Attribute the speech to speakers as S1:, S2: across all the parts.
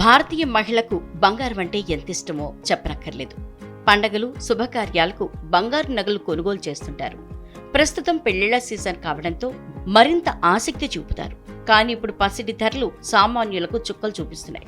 S1: భారతీయ మహిళకు బంగారం అంటే ఎంత ఇష్టమో చెప్పనక్కర్లేదు. పండగలు శుభకార్యాలకు బంగారు నగలు కొనుగోలు చేస్తుంటారు. ప్రస్తుతం పెళ్ళిళ్ళ సీజన్ కావడంతో మరింత ఆసక్తి చూపుతారు. కానీ ఇప్పుడు పసిడి ధరలు సామాన్యులకు చుక్కలు చూపిస్తున్నాయి.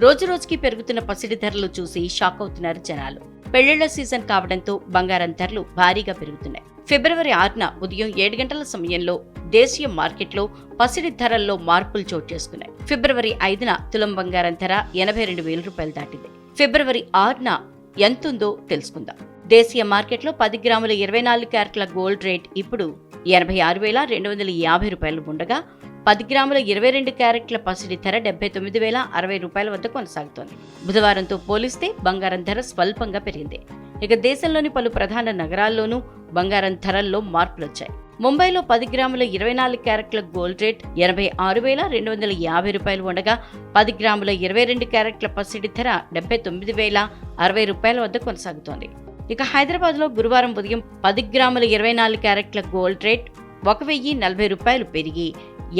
S1: రోజురోజుకి పెరుగుతున్న పసిడి ధరలు చూసి షాక్ అవుతున్నారు జనాలు. పెళ్ళిళ్ళ సీజన్ కావడంతో బంగారం ధరలు భారీగా పెరుగుతున్నాయి. ఫిబ్రవరి ఆరున ఉదయం ఏడు గంటల సమయంలో దేశీయ మార్కెట్లో పసిడి ధరల్లో మార్పులు చోటు చేసుకున్నాయి. ఫిబ్రవరి ఐదున తులం బంగారం ధర ఎనభై రెండు వేల రూపాయలు దాటింది. ఫిబ్రవరి ఆరున ఎంతుందో తెలుసుకుందాం. దేశీయ మార్కెట్లో పది గ్రాముల ఇరవై నాలుగు క్యారెట్ల గోల్డ్ రేట్ ఇప్పుడు ఎనభై ఆరు వేల రెండు వందల యాభై రూపాయలు ఉండగా పది గ్రాముల ఇరవై రెండు క్యారెట్ల పసిడి ధర డెబ్బై తొమ్మిది వేల అరవై రూపాయల వద్ద కొనసాగుతోంది. బుధవారంతో పోలిస్తే బంగారం ధర స్వల్పంగా పెరిగింది. ఇక దేశంలోని పలు ప్రధాన నగరాల్లోనూ బంగారం ధరల్లో మార్పులొచ్చాయి. ముంబైలో పది గ్రాముల ఇరవై నాలుగు క్యారెట్ల గోల్డ్ రేట్ ఎనభై ఆరు వేల రెండు వందల యాభై రూపాయలు ఉండగా పది గ్రాముల ఇరవై రెండు క్యారెట్ల పసిడి ధర డెబ్బై తొమ్మిది వేల అరవై రూపాయల వద్ద కొనసాగుతోంది. ఇక హైదరాబాద్లో గురువారం ఉదయం పది గ్రాముల ఇరవై నాలుగు క్యారెట్ల గోల్డ్ రేట్ ఒక వెయ్యి నలభై రూపాయలు పెరిగి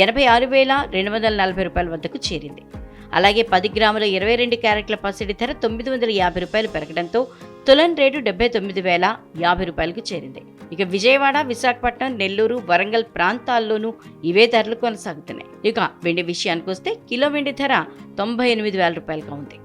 S1: ఎనభై ఆరు వేల రెండు వందల నలభై రూపాయల వద్దకు చేరింది. అలాగే పది గ్రాముల ఇరవై రెండు క్యారెట్ల పసిడి ధర తొమ్మిది వందల యాభై రూపాయలు పెరగడంతో తులన్ రేటు డెబ్బై తొమ్మిది వేల యాభై రూపాయలకు చేరింది. ఇక విజయవాడ విశాఖపట్నం నెల్లూరు వరంగల్ ప్రాంతాల్లోనూ ఇవే ధరలు కొనసాగుతున్నాయి. ఇక వెండి విషయానికి వస్తే కిలో వెండి ధర తొంభై ఎనిమిది వేల రూపాయలుగా ఉంది.